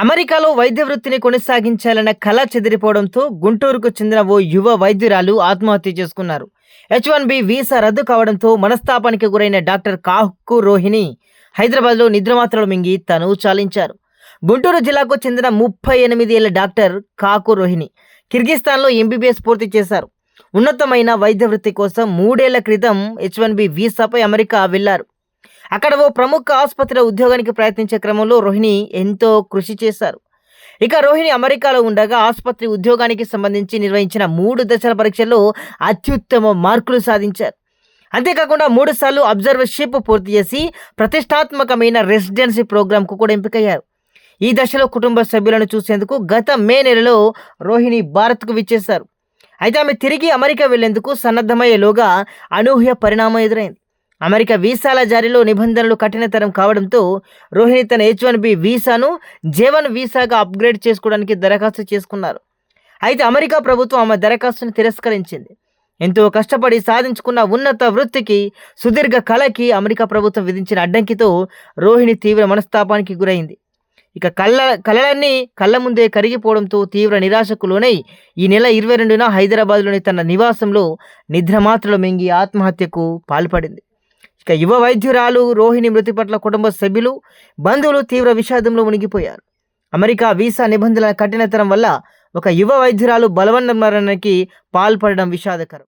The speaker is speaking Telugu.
అమెరికాలో వైద్య వృత్తిని కొనసాగించాలన్న కళ చెదిరిపోవడంతో గుంటూరుకు చెందిన ఓ యువ వైద్యురాలు ఆత్మహత్య చేసుకున్నారు. హెచ్ వన్ బి వీసా రద్దు కావడంతో మనస్తాపానికి గురైన డాక్టర్ కాహ్కు రోహిణి హైదరాబాద్లో నిద్రమాత్రలు మింగి తను చాలించారు. గుంటూరు జిల్లాకు చెందిన ముప్పై ఎనిమిది ఏళ్ళ డాక్టర్ కాకు రోహిణి కిర్గిస్తాన్లో ఎంబీబీఎస్ పూర్తి చేశారు. ఉన్నతమైన వైద్య వృత్తి కోసం మూడేళ్ళ క్రితం హెచ్ వన్ బి వీసాపై అమెరికా వెళ్ళారు. అక్కడ ఓ ప్రముఖ ఆసుపత్రిలో ఉద్యోగానికి ప్రయత్నించే క్రమంలో రోహిణి ఎంతో కృషి చేశారు. ఇక రోహిణి అమెరికాలో ఉండగా ఆసుపత్రి ఉద్యోగానికి సంబంధించి నిర్వహించిన మూడు దశల పరీక్షల్లో అత్యుత్తమ మార్కులు సాధించారు. అంతేకాకుండా మూడు సార్లు అబ్జర్వర్షిప్ పూర్తి చేసి ప్రతిష్టాత్మకమైన రెసిడెన్సీ ప్రోగ్రాంకు కూడా ఎంపికయ్యారు. ఈ దశలో కుటుంబ సభ్యులను చూసేందుకు గత మే నెలలో రోహిణి భారత్కు విచ్చేశారు. అయితే ఆమె తిరిగి అమెరికా వెళ్ళేందుకు సన్నద్ధమయ్యేలోగా అనూహ్య పరిణామం ఎదురైంది. అమెరికా వీసాల జారీలో నిబంధనలు కఠినతరం కావడంతో రోహిణి తన హెచ్ వన్ బి వీసాను జేవన్ వీసాగా అప్గ్రేడ్ చేసుకోవడానికి దరఖాస్తు చేసుకున్నారు. అయితే అమెరికా ప్రభుత్వం ఆమె దరఖాస్తును తిరస్కరించింది. ఎంతో కష్టపడి సాధించుకున్న ఉన్నత వృత్తికి సుదీర్ఘ కళకి అమెరికా ప్రభుత్వం విధించిన అడ్డంకితో రోహిణి తీవ్ర మనస్తాపానికి గురైంది. ఇక కళ్ళ కళలన్నీ కళ్ళ ముందే కరిగిపోవడంతో తీవ్ర నిరాశకు లోనై ఈ నెల ఇరవై రెండున హైదరాబాద్లోని తన నివాసంలో నిద్రమాత్రలు మింగి ఆత్మహత్యకు పాల్పడింది. ఇక యువ వైద్యురాలు రోహిణి మృతి పట్ల కుటుంబ సభ్యులు బంధువులు తీవ్ర విషాదంలో మునిగిపోయారు. అమెరికా వీసా నిబంధనల కఠినతరం వల్ల ఒక యువ వైద్యురాలు బలవన్న మరణానికి పాల్పడడం విషాదకరం.